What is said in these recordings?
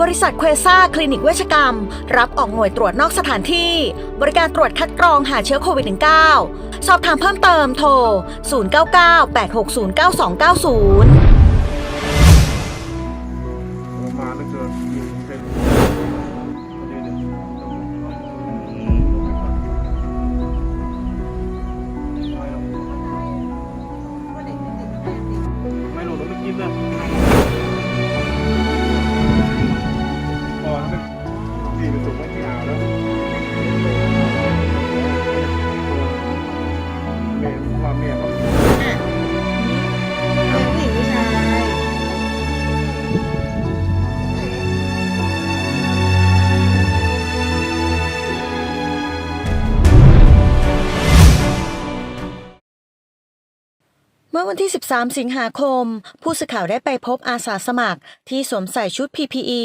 บริษัทเควซ่าคลินิกเวชกรรม รับออกหน่วยตรวจนอกสถานที่ บริการตรวจคัดกรองหาเชื้อโควิด -19 สอบถามเพิ่มเติมโทร 0998609290มาแล้วเกินอยู่เป็นยวเดี๋ยวไม่หนูต้องไปกินนะ มันดีเป็นสุกไม่ยาวแล้วเมย์ความเมียเขา เมื่อวันที่ 13 สิงหาคม ผู้สื่อข่าวได้ไปพบอาสาสมัครที่สวมใส่ชุด PPE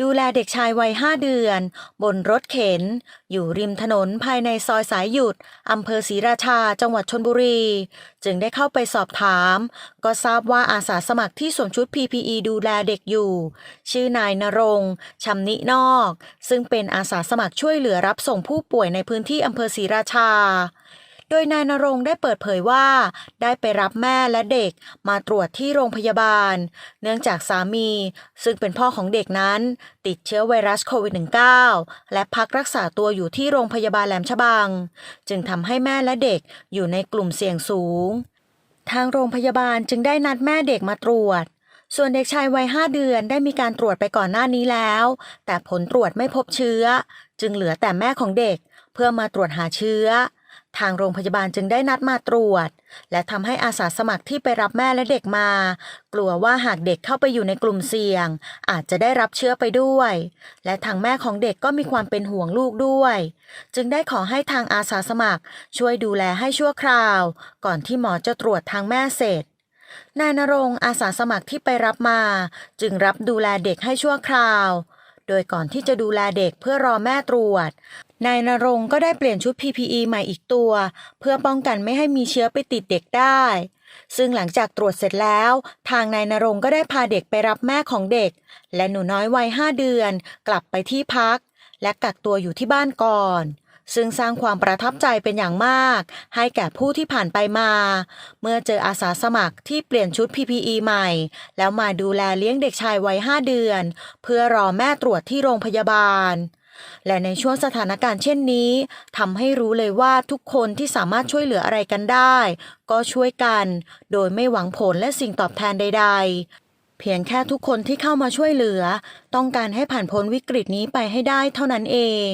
ดูแลเด็กชายวัย 5 เดือน บนรถเข็น อยู่ริมถนนภายในซอยสายหยุด อำเภอศรีราชา จังหวัดชนบุรี จึงได้เข้าไปสอบถาม ก็ทราบว่าอาสาสมัครที่สวมชุด PPE ดูแลเด็กอยู่ ชื่อนายนรงชำนินอก ซึ่งเป็นอาสาสมัครช่วยเหลือรับส่งผู้ป่วยในพื้นที่อำเภอศรีราชา โดยนายนรงได้เปิดเผยว่า ได้ไปรับแม่และเด็กมาตรวจที่โรงพยาบาล เนื่องจากสามี ซึ่งเป็นพ่อของเด็กนั้น ติดเชื้อไวรัสโควิด -19 และพักรักษาตัวอยู่ที่โรงพยาบาลแหลมฉบัง จึงทำให้แม่และเด็กอยู่ในกลุ่มเสี่ยงสูง ทางโรงพยาบาลจึงได้นัดแม่เด็กมาตรวจส่วนเด็กชายวัย5เดือนได้มีการตรวจไปก่อนหน้านี้แล้ว แต่ผลตรวจไม่พบเชื้อ จึงเหลือแต่แม่ของเด็กเพื่อมาตรวจหาเชื้อ ทางโรงพยาบาลจึงได้นัดมาตรวจ และทำให้อาสาสมัครที่ไปรับแม่และเด็กมา กลัวว่าหากเด็กเข้าไปอยู่ในกลุ่มเสี่ยง อาจจะได้รับเชื้อไปด้วย และทางแม่ของเด็กก็มีความเป็นห่วงลูกด้วย จึงได้ขอให้ทางอาสาสมัคร ช่วยดูแลให้ชั่วคราว ก่อนที่หมอจะตรวจทางแม่เสร็จนายนรงอาสาสมัครที่ไปรับมา จึงรับดูแลเด็กให้ชั่วคราว โดยก่อนที่จะดูแลเด็กเพื่อรอแม่ตรวจ นายนรงก็ได้เปลี่ยนชุด PPE ใหม่อีกตัว เพื่อป้องกันไม่ให้มีเชื้อไปติดเด็กได้ ซึ่งหลังจากตรวจเสร็จแล้ว ทางนายนรงก็ได้พาเด็กไปรับแม่ของเด็ก และหนูน้อยวัย5เดือน กลับไปที่พัก และกักตัวอยู่ที่บ้านก่อน ซึ่งสร้างความประทับใจเป็นอย่างมาก ให้แก่ผู้ที่ผ่านไปมา เมื่อเจออาสาสมัครที่เปลี่ยนชุด PPE ใหม่ แล้วมาดูแลเลี้ยงเด็กชายวัย5เดือน เพื่อรอแม่ตรวจที่โรงพยาบาล และในช่วงสถานการณ์เช่นนี้ทำให้รู้เลยว่าทุกคนที่สามารถช่วยเหลืออะไรกันได้ ก็ช่วยกัน โดยไม่หวังผลและสิ่งตอบแทนใดๆเพียงแค่ทุกคนที่เข้ามาช่วยเหลือ ต้องการให้ผ่านพ้นวิกฤตนี้ไปให้ได้เท่านั้นเอง